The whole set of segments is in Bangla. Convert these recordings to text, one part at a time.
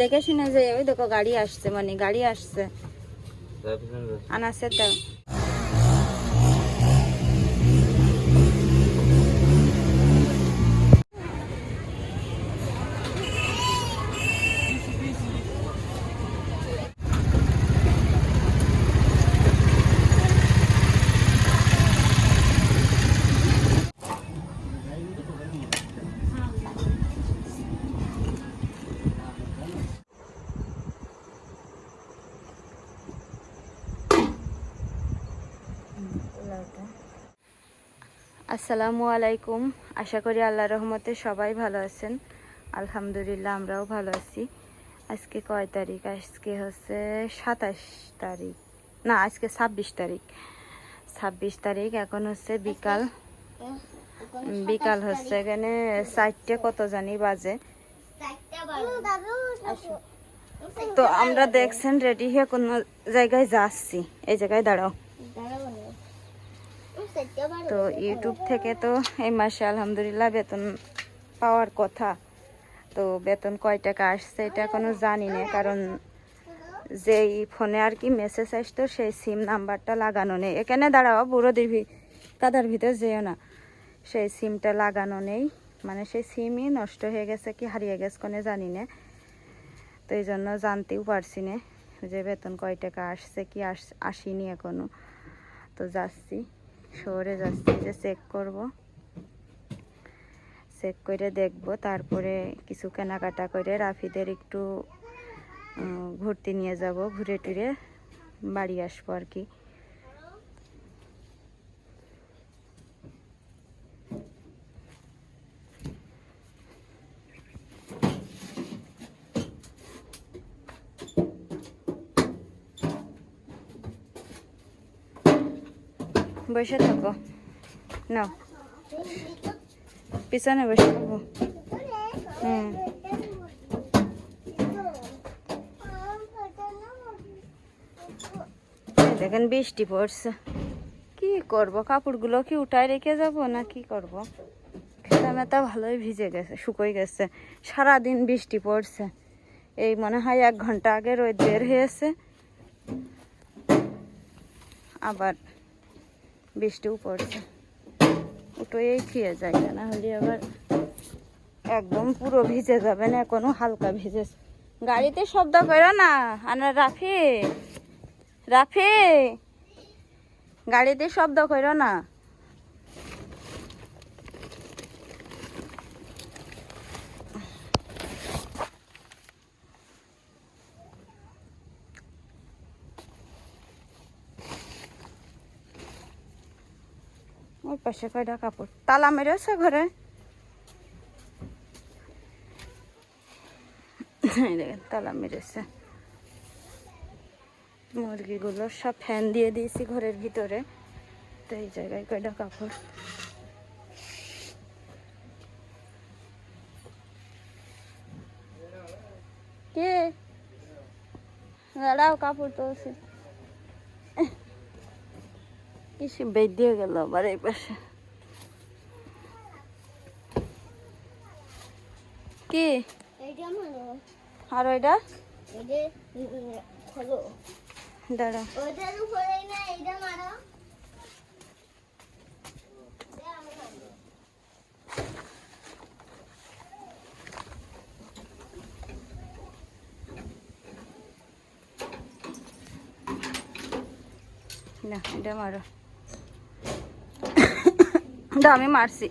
দেখে শুনে যে ওই দেখো গাড়ি আসছে মানে গাড়ি আসছে। আনাসের দাও। আসসালামু আলাইকুম। আশা করি আল্লাহ রহমতে সবাই ভালো আছেন। আলহামদুলিল্লাহ, আমরাও ভালো আছি। আজকে কয় তারিখ? আজকে হচ্ছে সাতাশ তারিখ। না, আজকে ছাব্বিশ তারিখ। ছাব্বিশ তারিখ, এখন হচ্ছে বিকাল। বিকাল হচ্ছে এখানে চারটে কত জানি বাজে। তো আমরা দেখছেন রেডি হয়ে কোনো জায়গায় যাচ্ছি। এই জায়গায় দাঁড়াও। তো ইউটিউব থেকে তো এই মাসে আলহামদুলিল্লাহ বেতন পাওয়ার কথা। তো বেতন কয় টাকা আসছে এটা এখনও জানি না কারণ যেই ফোনে আর কি মেসেজ আসতো সেই সিম নাম্বারটা লাগানো নেই। এখানে দাঁড়াও বুড়োদের কাদার ভিতর যেও না। সেই সিমটা লাগানো নেই। মানে সেই সিমই নষ্ট হয়ে গেছে কি হারিয়ে গেছে কোনে জানি না। তো এই জন্য জানতেও পারছি না যে বেতন কয় টাকা আসছে কি আস আসেনি এখনও। তো যাচ্ছি। শহরে যাচ্ছি যে চেক করব। চেক করে দেখব, তারপরে কিছু কেনাকাটা করে রাফিদের একটু ঘুরতে নিয়ে যাব, ঘুরে টুরে বাড়ি আসব আর কি। বসে থাকো। নাও। পিছনে বসে থাকো। হুম। দেখেন বৃষ্টি পড়ছে। কি করব? কাপড়গুলো কি উঠায় রেখে যাব না কি করব? খেতা মেতা ভালোই ভিজে গেছে শুকোই গেছে। সারাদিন বৃষ্টি পড়ছে। এই মনে হয় এক ঘণ্টা আগে রোদ বের হয়েছে। আবার বৃষ্টিও পড়ছে। উঠোয়েই খেয়ে যায়, না হলে আবার একদম পুরো ভিজে যাবে না কোনো হালকা ভিজে। গাড়িতে শব্দ করো না, আনা রাফি রাফি, গাড়িতে শব্দ করো না। ওই পাশে কয়টা কাপড়? তালা মেরেছে ঘরে? দেখেন, তালা মেরেছে। মুরগিগুলো সব ফ্যান দিয়ে দিয়েছি ঘরের ভিতরে। তো এই জায়গায় কয়টা কাপড়? কে? দাঁড়াও, কাপড় তুলছি। কিছু বেদ গেল আবার এই পাশে কি আর ওইটা দাঁড়া না এটা মারো দাও আমি মারছি।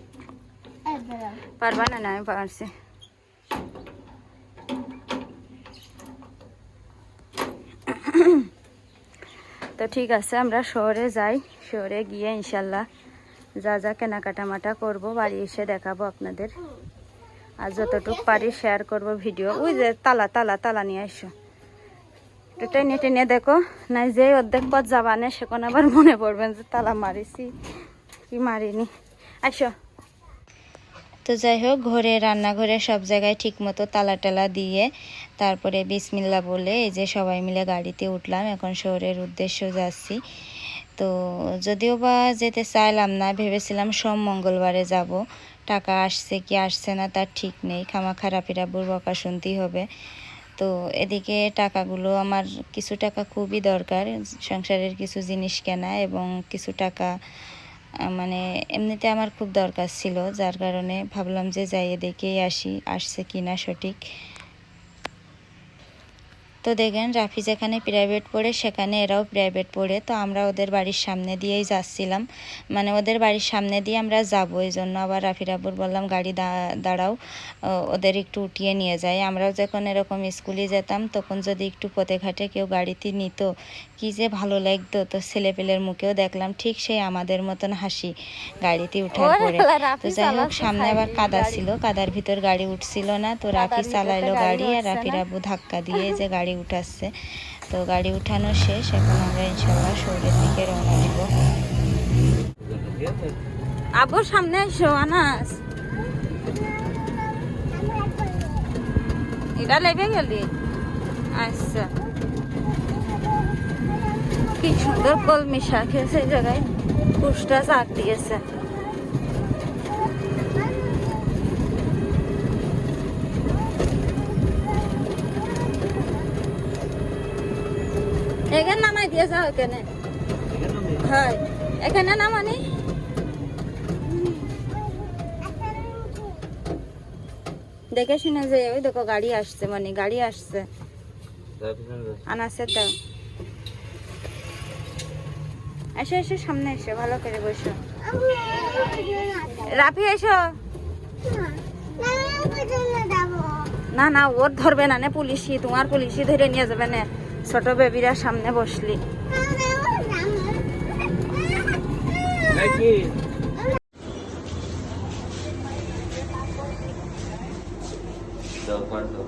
পারবা না না আমি মারছি। তো ঠিক আছে আমরা শহরে যাই। শহরে গিয়ে ইনশাল্লাহ যা যা কেনাকাটা মাটা করব বাড়ি এসে দেখাবো আপনাদের। আর যতটুকু পারি শেয়ার করব ভিডিও ওই যে তালা তালা তালা নিয়ে আসো একটু টেনে টেনে দেখো। নাই যে অর্ধেক পথ যাবানে সেখন আবার মনে পড়বেন যে তালা মারিছি কি মারিনি। আসো। তো যাই হোক, ঘরে, রান্নাঘরে সব জায়গায় ঠিকমতো তালা টালা দিয়ে তারপরে বিসমিল্লা বলে এই যে সবাই মিলে গাড়িতে উঠলাম। এখন শহরের উদ্দেশ্য যাচ্ছি। তো যদিও বা যেতে চাইলাম না, ভেবেছিলাম সোম মঙ্গলবারে যাব। টাকা আসছে কি আসছে না তার ঠিক নেই। খামা খারাপিরা বকা শুনতেই হবে। তো এদিকে টাকাগুলো, আমার কিছু টাকা খুবই দরকার। সংসারের কিছু জিনিস কেনা এবং কিছু টাকা মানে এমনিতে আমার খুব দরকার ছিল, যার কারণে ভাবলাম যে যাইয়ে দেখেই আসি, আসছে কি না সঠিক। তো দেখেন রাফি যেখানে প্রাইভেট পড়ে সেখানে এরাও প্রাইভেট পড়ে। তো আমরা ওদের বাড়ির সামনে দিয়েই যাচ্ছিলাম। মানে ওদের বাড়ির সামনে দিয়ে আমরা যাব এই জন্য আবার রাফি রাবুর বললাম গাড়ি দাঁড়াও। ওদের একটু উঠিয়ে নিয়ে যায়। আমরাও যখন এরকম স্কুলে যেতাম তখন যদি একটু পথে ঘাটে কেউ গাড়িতে নিত কি যে ভালো লাগতো। তো ছেলে ছেলেপেলের মুখেও দেখলাম ঠিক সেই আমাদের মতন হাসি গাড়িতে উঠার পরে। তো যাই হোক সামনে আবার কাদা ছিল কাদার ভিতর গাড়ি উঠছিল না। তো রাফি চালাইলো গাড়ি আর রাফি রাবু ধাক্কা দিয়ে যে গাড়ি উঠাচ্ছে। তো গাড়ি উঠানো শেষ, এখন আমরা ইনশাল্লাহ শহরের দিকে রওনা দিব। আবু, সামনে এসো, আনাস। এটা লেবে গেলি? আচ্ছা। কি সুন্দর কলমি শাক আছে জায়গায়। পুষ্টা শাক দিয়েছে। এখানে নামাই দিয়ে যাও এখানে। হয়। এখানে নামানি দেখে শুনে যে ওই দেখো গাড়ি আসছে মানে গাড়ি আসছে। আনাসের দাও। এসো এসো, সামনে এসো, ভালো করে বসো। রাফি, এসো। না না, ওর ধরবে নে পুলিশি, তোমার পুলিশি ধরে নিয়ে যাবে না। ছোট বেবিরা সামনে বসলি নাকি দাও পার দাও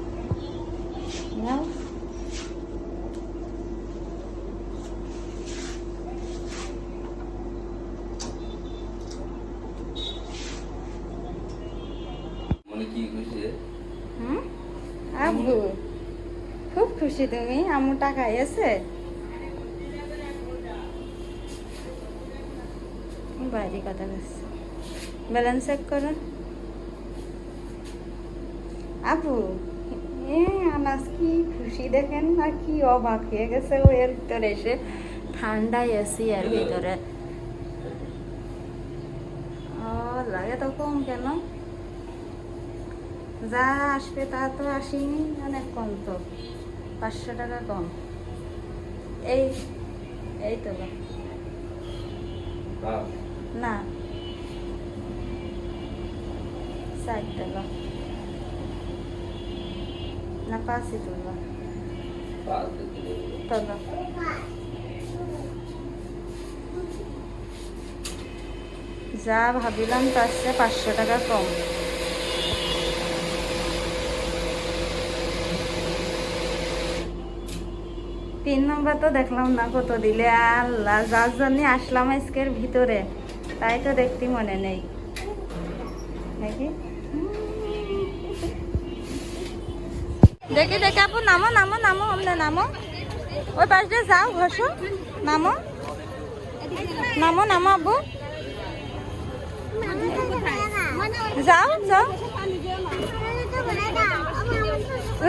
মনে কি খুশি রে? হুম আব্বু খুব খুশি তুমি? আম্মু টাকা এসে বাইরে কথা বলছে। ব্যালেন্স চেক করুন। আপু এ কি খুশি দেখেন না কি অবাক হয়ে গেছে ও এর ভিতরে এসে। ঠান্ডায় এসি এর ভিতরে। ও লাগে তো কম কেন? যা আসবে তা তো আসেনি, অনেক কম তো। পাঁচশো টাকা কম। এই এই তো না। ষাট টাকা। না পাঁচই তুলবা। তোলো যা ভাবিলাম তার চেয়ে পাঁচশো টাকা কম। তিন নম্বর তো দেখলাম না কত দিলে আল্লাহ, যার জন্য আসলাম আজকের ভিতরে, তাই তো দেখতে মনে নেই। নাকি? দেখি, দেখে আপু, নামো নামো নামো অমনে নামো। ওই পাশ দিয়ে যাও ঘষো নামো। নামো নামো আব্বু যাও যাও।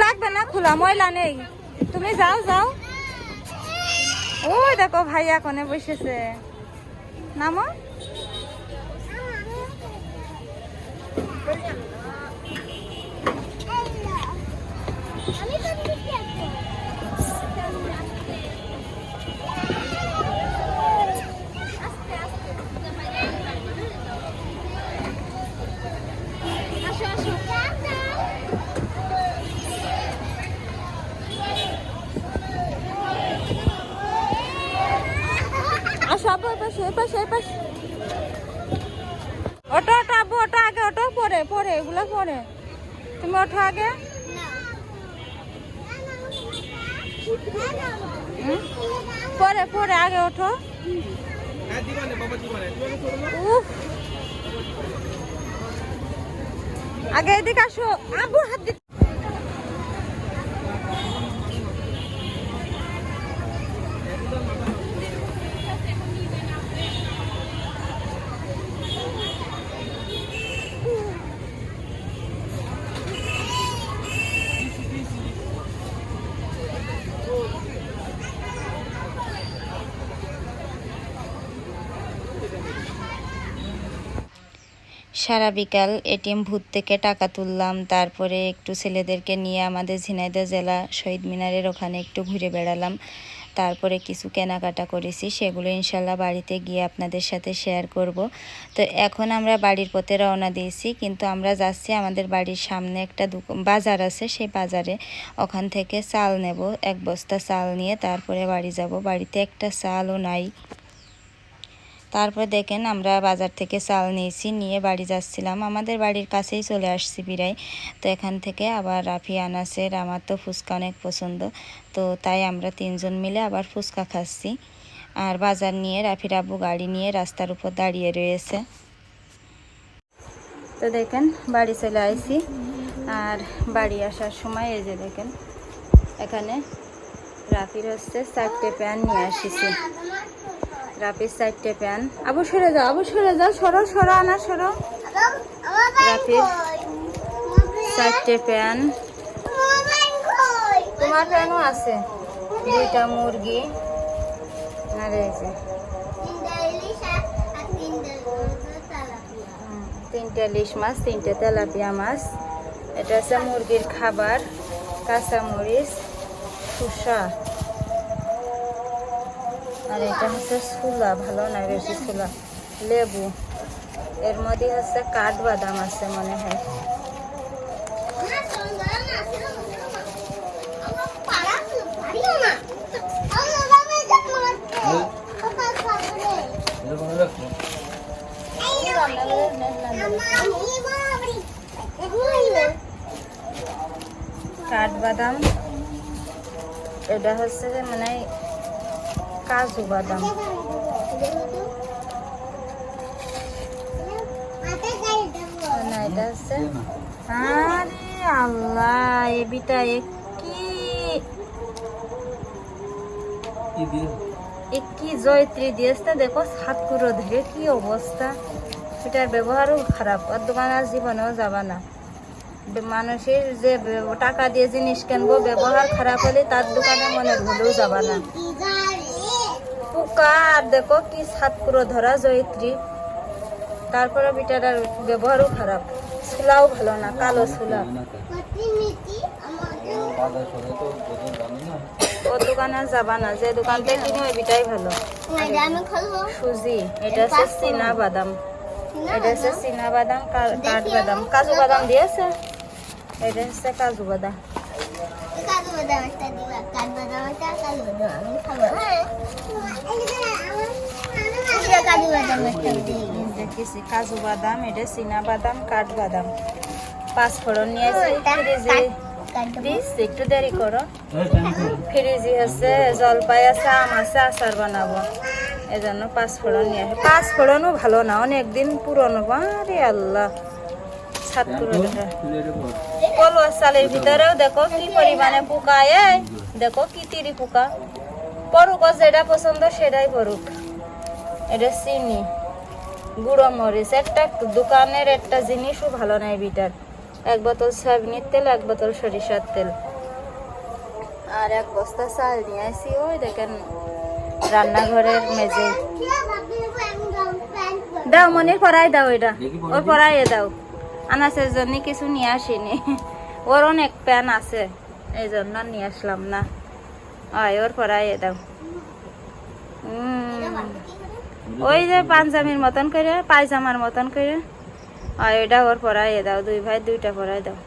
লাগবে না, খোলা ময়লা নেই। তুমি যাও যাও। ওই দেখো ভাইয়া কোনে বসেছে। নামো ওঠো আগে? পরে পরে আগে ওঠো। উফ। আগে এদিকে আসো। আবু হাত দি- সারা বিকাল এটিএম ভূত থেকে টাকা তুললাম, তারপরে একটু ছেলেদেরকে নিয়ে আমাদের ঝিনাইদহ জেলা শহীদ মিনারের ওখানে একটু ঘুরে বেড়ালাম। তারপরে কিছু কেনাকাটা করেছি, সেগুলো ইনশাল্লাহ বাড়িতে গিয়ে আপনাদের সাথে শেয়ার করব। তো এখন আমরা বাড়ির পথে রওনা দিয়েছি, কিন্তু আমরা যাচ্ছি আমাদের বাড়ির সামনে একটা বাজার আছে, সেই বাজারে ওখান থেকে চাল নেব, এক বস্তা চাল নিয়ে, তারপরে বাড়ি যাব। বাড়িতে একটা চালও নাই। তারপর দেখেন আমরা বাজার থেকে চাল নিয়েছি, নিয়ে বাড়ি যাচ্ছিলাম। আমাদের বাড়ির কাছেই চলে আসছি বিরাই। তো এখান থেকে আবার রাফি, আনাসের, আমার তো ফুচকা অনেক পছন্দ। তো তাই আমরা তিনজন মিলে আবার ফুচকা খাচ্ছি। আর বাজার নিয়ে রাফির আব্বু গাড়ি নিয়ে রাস্তার উপর দাঁড়িয়ে রয়েছে। তো দেখেন, বাড়ি চলে আইছি। আর বাড়ি আসার সময় এই যে দেখেন, এখানে রাফির হচ্ছে চারটে প্যান নিয়ে আসিছি। রাফির চারটে প্যান। আবু সরে যাও, আবু সরে যাও, সরো সরো, আনা, সরো। রাফির চারটে প্যান। তোমার প্যানও আছে, দুইটা মুরগি। আর এই যে। তিনটে ইলিশ মাছ, তিনটে তেলাপিয়া মাছ। এটা হচ্ছে মুরগির খাবার, কাঁচামরিচ শুষা আর এটা হচ্ছে ছোলা, ভালো না বেশি ছোলা। লেবু। এর মধ্যে হচ্ছে কাঠবাদাম আছে মনে হয়। এরকম রাখো কাঠবাদাম। এটা হচ্ছে যে মানে কাজু বাদাম। না এটা হচ্ছে আরে আল্লাহ এ বিটা কি? কি দিয়ে? এ কি জয়ত্রী দিয়েছে দেখো সাতকুরো ধরে কি অবস্থা। সেটার ব্যবহারও খারাপ আর দোকান আর জীবনেও যাবা না। মানুষের যে টাকা দিয়ে জিনিস কিনবো ব্যবহার খারাপ হলে তার দোকানে মনে ভুলেও যাবা না। পোকা আর দেখো কি সাতকুরো ধরা জয়ত্রী। তারপরে বিটাটার ব্যবহারও খারাপ। ছোলাও ভালো না, কালো না ও দোকানে যাবা না, যে দোকান থেকে কিনে ওই ভালো। সুজি, এটা হচ্ছে চীনা বাদাম। এটা হচ্ছে চীনা বাদাম, কা- কাঠবাদাম কাজু বাদাম দিয়েছে? এটা হচ্ছে কাজু বাদাম। বাদাম দিবা কাজু বাদাম বাদাম বাদাম দেখেছি কাজু বাদাম এটা চীনা বাদাম। কাঠবাদাম পাঁচ ফোড়ন নিয়ে একটু দেরি করো ফ্রিজে আছে, জলপাই আছে, আম আছে আচার বানাবো। এই জন্য পাঁচ ফোড়ন নিয়ে। আসি পাঁচ ফোড়নও ভালো না অনেক দিন পুরনো আরে আল্লাহ। ছাদ করে কলুয়া চালের ভিতরেও দেখো কি পরিমাণে পোকা, এই দেখো কি তিরি পোকা। পড়ুক ও যেটা পছন্দ সেটাই পড়ুক এটা চিনি, গুঁড়ো মরিচ, একটা দোকানের একটা জিনিসও ভালো নাই বিটার এক বোতল সয়াবিনের তেল, এক বোতল সরিষার তেল। আর এক বস্তা চাল নিয়ে আসি, ওই দেখেন রান্নাঘরের মেঝে। দাও মনির, পরাই দাও এটা। দিই। পরাইয়ে দাও। আনাসের জন্য কিছু নিয়ে আসিনি। ওর অনেক প্যান আছে এই জন্য নিয়ে আসলাম না। হয় ওর পরাইয়ে দাও। ওই যে পাঞ্জামির মতন করে, পায়জামার মতন করে। হয় ওইটা ওর পরাইয়ে দাও, দুই ভাই দুইটা পরাই দাও।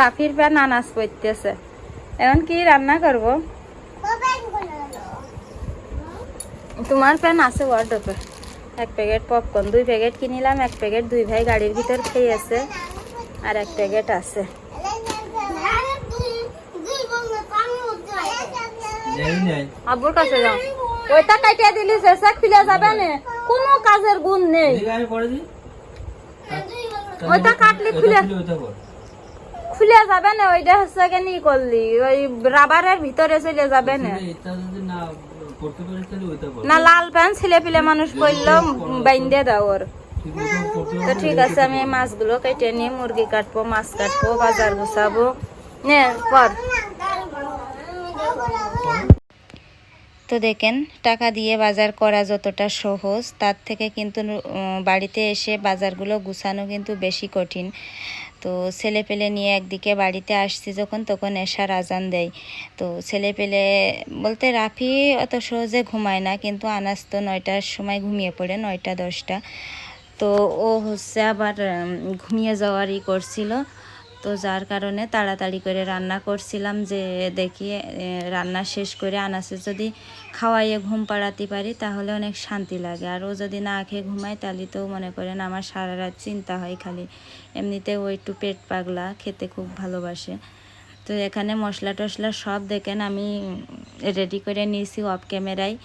রাফির প্যান আনাজ পড়তেছে এখন কি রান্না করব? তোমার প্যান আছে ওয়ার্ডপে এক প্যাকেট পপকর্ন দুই প্যাকেট কিনিলাম এক প্যাকেট দুই ভাই গাড়ির ভিতর খেয়ে আছে আর এক প্যাকেট আছে। আব্বুর কাছে যাও। ওইটা কাটিয়ে দিলি শেষে খুলে যাবে না। কোনো কাজের গুণ নেই। ওইটা কাটলি খুলে। খুলে যাবে না ওইটা হচ্ছে কেন করলি? ওই রাবারের ভিতরে চলে যাবে না না লাল প্যান্ট ছেলে পিলে মানুষ পরলেও বাইন্দে দাও ওর। তো ঠিক আছে আমি এই মাছগুলো কেটে নিয়ে মুরগি কাটবো মাছ কাটবো বাজার গুছাবো। নে পর। তো দেখেন টাকা দিয়ে বাজার করা যতটা সহজ তার থেকে কিন্তু বাড়িতে এসে বাজারগুলো গুছানো কিন্তু বেশি কঠিন। তো ছেলে পেলে নিয়ে একদিকে বাড়িতে আসছি যখন, তখন এশার আজান দেয়। তো ছেলে পেলে বলতে রাফি অত সহজে ঘুমায় না, কিন্তু আনাজ তো নয়টার সময় ঘুমিয়ে পড়ে, নয়টা দশটা। তো ও হচ্ছে আবার ঘুমিয়ে যাওয়ারই করছিল। তো যার কারণে তাড়াতাড়ি করে রান্না করছিলাম যে দেখি রান্না শেষ করে আনাসে যদি খাওয়াইয়ে ঘুম পাড়াতে পারি তাহলে অনেক শান্তি লাগে। আর ও যদি না খেয়ে ঘুমায় তাহলে তো মনে করেন আমার সারা রাত চিন্তা হয় খালি। এমনিতে ও একটু পেট পাগলা, খেতে খুব ভালোবাসে। তো এখানে মশলা টশলা সব দেখেন আমি রেডি করে নিয়েছি অফ ক্যামেরায়।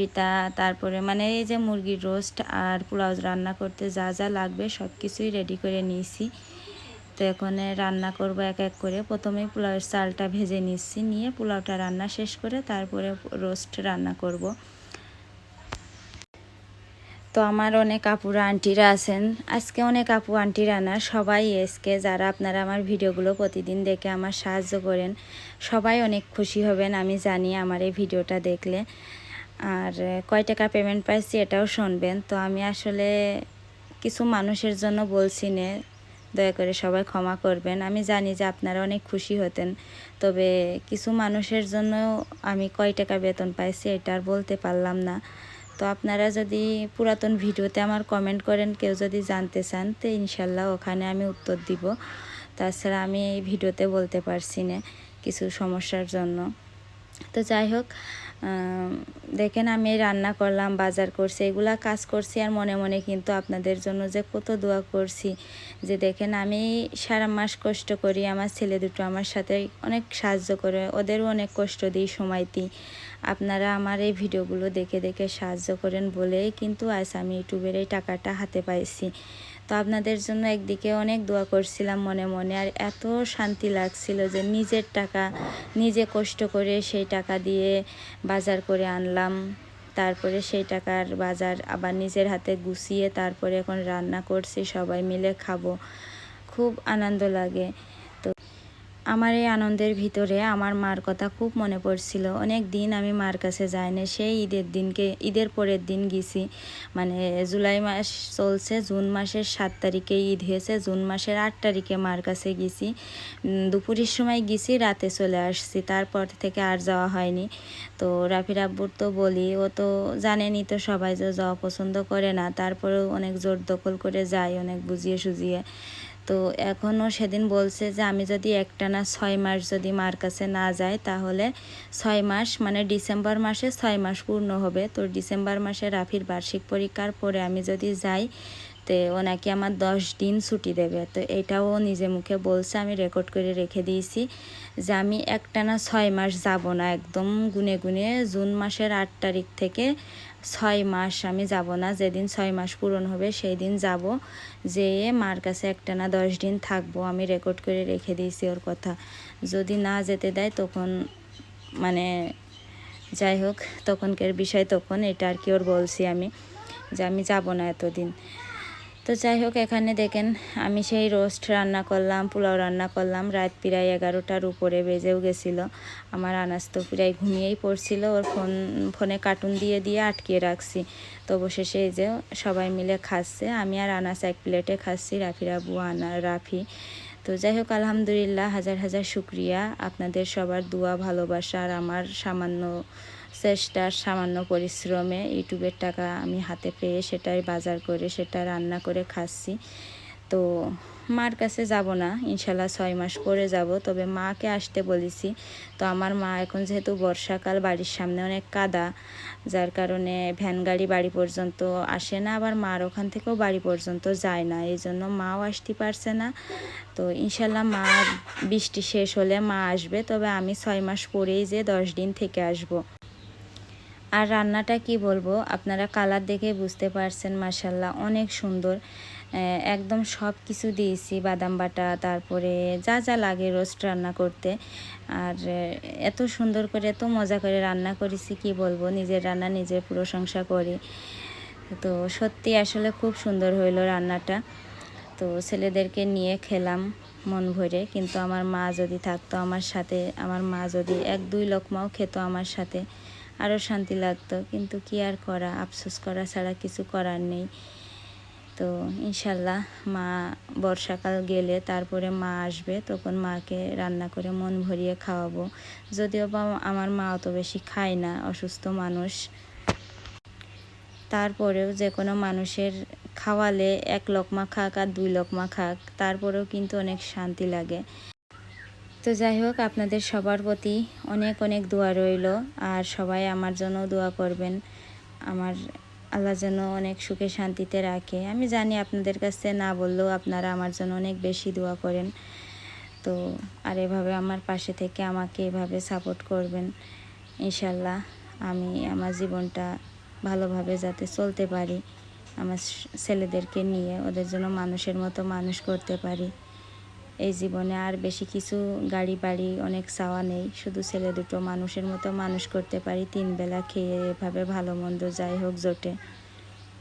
এইটা তারপরে মানে এই যে মুরগির রোস্ট আর পোলাও রান্না করতে যা যা লাগবে সব কিছুই রেডি করে নিয়েছি। তো এখানে রান্না করব এক এক করে। প্রথমে পোলাওয়ের চালটা ভেজে নিচ্ছি, নিয়ে পোলাওটা রান্না শেষ করে তারপরে রোস্ট রান্না করব। তো আমার অনেক আপুরা, আন্টিরা আছেন। আজকে অনেক আপু, আন্টিরা না, সবাই এসকে যারা আপনারা আমার ভিডিওগুলো প্রতিদিন দেখে আমার সাহায্য করেন, সবাই অনেক খুশি হবেন, আমি জানি আমার এই ভিডিওটা দেখলে। আর কয় টাকা পেমেন্ট পাইছি এটাও শুনবেন। তো আমি আসলে কিছু মানুষের জন্য বলছি না দয়া করে সবাই ক্ষমা করবেন। আমি জানি যে আপনারা অনেক খুশি হতেন, তবে কিছু মানুষের জন্য আমি কয় টাকা বেতন পাইছি এটা আর বলতে পারলাম না। তো আপনারা যদি পুরাতন ভিডিওতে আমার কমেন্ট করেন, কেউ যদি জানতে চান, তো ইনশাল্লাহ ওখানে আমি উত্তর দিব। তাছাড়া আমি এই ভিডিওতে বলতে পারছি না কিছু সমস্যার জন্য। তো যাই হোক দেখেন আমি রান্না করলাম, বাজার করছি, এগুলা কাজ করছি আর মনে মনে কিন্তু আপনাদের জন্য যে কত দোয়া করছি। যে দেখেন আমি সারা মাস কষ্ট করি, আমার ছেলে দুটো আমার সাথে অনেক সাহায্য করে, ওদেরও অনেক কষ্ট দিই সময় দিই আপনারা আমার এই ভিডিওগুলো দেখে দেখে সাহায্য করেন বলেই কিন্তু আজ আমি ইউটিউবের এই টাকাটা হাতে পাইছি। তো আপনাদের জন্য একদিকে অনেক দোয়া করছিলাম মনে মনে, আর এত শান্তি লাগছিল যে নিজের টাকা, নিজে কষ্ট করে সেই টাকা দিয়ে বাজার করে আনলাম। তারপরে সেই টাকার বাজার আবার নিজের হাতে গুছিয়ে তারপরে এখন রান্না করছি, সবাই মিলে খাব। খুব আনন্দ লাগে। আমার এই আনন্দের ভিতরে আমার মার কথা খুব মনে পড়ছিল। অনেক দিন আমি মার কাছে যাইনি, সেই ঈদের দিনকে, ঈদের পরের দিন গেছি। মানে জুলাই মাস চলছে, জুন মাসের সাত তারিখে ঈদ হয়েছে, জুন মাসের আট তারিখে মার কাছে গেছি। দুপুরের সময় গেছি, রাতে চলে আসছি, তারপর থেকে আর যাওয়া হয়নি। তো রাফির আব্বুর তো বলি, ও তো জানেনই তো সবাই যে যাওয়া পছন্দ করে না, তারপরেও অনেক জোর দখল করে যায়, অনেক বুঝিয়ে সুঝিয়ে। তো এখনও সেদিন বলছে যে আমি যদি একটানা ছয় মাস যদি মার কাছে না যাই, তাহলে ছয় মাস মানে ডিসেম্বর মাসে ছয় মাস পূর্ণ হবে। তো ডিসেম্বর মাসে রাফির বার্ষিক পরীক্ষার পরে আমি যদি যাই, তো ও নাকি আমার দশ দিন ছুটি দেবে। তো এটাও নিজে মুখে বলছে, আমি রেকর্ড করে রেখে দিয়েছি যে আমি একটানা ছয় মাস যাব না। একদম গুনে গুনে জুন মাসের আট তারিখ থেকে ছয় মাস আমি যাব না, যেদিন ছয় মাস পূরণ হবে সেই দিন যাব। যেয়ে মার কাছে একটা না দশ দিন থাকব, আমি রেকর্ড করে রেখে দিয়েছি ওর কথা। যদি না যেতে দেয় তখন মানে যাই হোক, তখনকার বিষয় তখন, এটা আর কি ওর বলছি আমি যে আমি যাব না এতদিন। তো যাই হোক, এখানে দেখেন আমি সেই রোস্ট রান্না করলাম, পোলাও রান্না করলাম। রাত প্রায় এগারোটার উপরে বেজেও গেছিল। আমার আনাজ তো প্রায় ঘুমিয়েই পড়ছিল। ওর ফোন, ফোনে কার্টুন দিয়ে দিয়ে আটকিয়ে রাখছি। তো অবশেষে এই যে সবাই মিলে খাচ্ছে। আমি আর আনাস এক প্লেটে খাচ্ছি, রাফির আবু, আনা, রাফি। তো যাই হোক, আলহামদুলিল্লাহ, হাজার হাজার শুক্রিয়া। আপনাদের সবার দোয়া, ভালোবাসা আর আমার সামান্য চেষ্টার সামান্য পরিশ্রমে ইউটিউবের টাকা আমি হাতে পেয়ে সেটাই বাজার করে, সেটা রান্না করে খাচ্ছি। তো মার কাছে যাব না, ইনশাল্লাহ ছয় মাস পরে যাব। তবে মাকে আসতে বলেছি। তো আমার মা এখন যেহেতু বর্ষাকাল, বাড়ির সামনে অনেক কাদা, যার কারণে ভ্যান গাড়ি বাড়ি পর্যন্ত আসে না। আবার মার ওখান থেকেও বাড়ি পর্যন্ত যায় না এই জন্য মাও আসতে পারছে না। তো ইনশাল্লাহ মা, বৃষ্টি শেষ হলে মা আসবে। তবে আমি ছয় মাস পরেই যে দশ দিন থেকে আসব। আর রান্নাটা কি বলব? আপনারা কালার দেখে বুঝতে পারছেন মাসাল্লাহ অনেক সুন্দর। একদম সব কিছু দিয়েছি, বাদাম বাটা, তারপরে যা যা লাগে রোস্ট রান্না করতে। আর এত সুন্দর করে, এত মজা করে রান্না করেছি, কি বলব? নিজের রান্না, নিজের প্রশংসা করি। তো সত্যি আসলে খুব সুন্দর হইল রান্নাটা। তো ছেলেদেরকে নিয়ে খেলাম মন ভরে, কিন্তু আমার মা যদি থাকতো আমার সাথে, আমার মা যদি এক দুই লোকমাও খেত আমার সাথে। আরও শান্তি লাগতো। কিন্তু কি আর করা? আফসোস করা ছাড়া কিছু করার নেই। তো ইনশাল্লাহ মা বর্ষাকাল গেলে তারপরে মা আসবে, তখন মাকে রান্না করে মন ভরিয়ে খাওয়াবো। যদিও বা আমার মা অত বেশি খায় না, অসুস্থ মানুষ। তারপরেও যে কোনো মানুষের খাওয়ালে এক লোকমা খাক আর দুই লোকমা খাক, তারপরেও কিন্তু অনেক শান্তি লাগে। তো যাই হোক, আপনাদের সবার প্রতি অনেক অনেক দোয়া রইল আর সবাই আমার জন্য দোয়া করবেন। আমার আল্লাহ যেন অনেক সুখে শান্তিতে রাখে। আমি জানি আপনাদের কাছে না বললেও আপনারা আমার জন্য অনেক বেশি দোয়া করেন। তো আর এভাবে আমার পাশে থেকে আমাকে এভাবে সাপোর্ট করবেন, ইনশাল্লাহ আমি আমার জীবনটা ভালোভাবে যাতে চলতে পারি, আমার ছেলেদেরকে নিয়ে, ওদের জন্য মানুষের মতো মানুষ করতে পারি। এই জীবনে আর বেশি কিছু গাড়ি বাড়ি অনেক চাওয়া নেই। শুধু ছেলে দুটো মানুষের মতো মানুষ করতে পারি, তিন বেলা খেয়ে এভাবে ভালো মন্দ যাই হোক জোটে।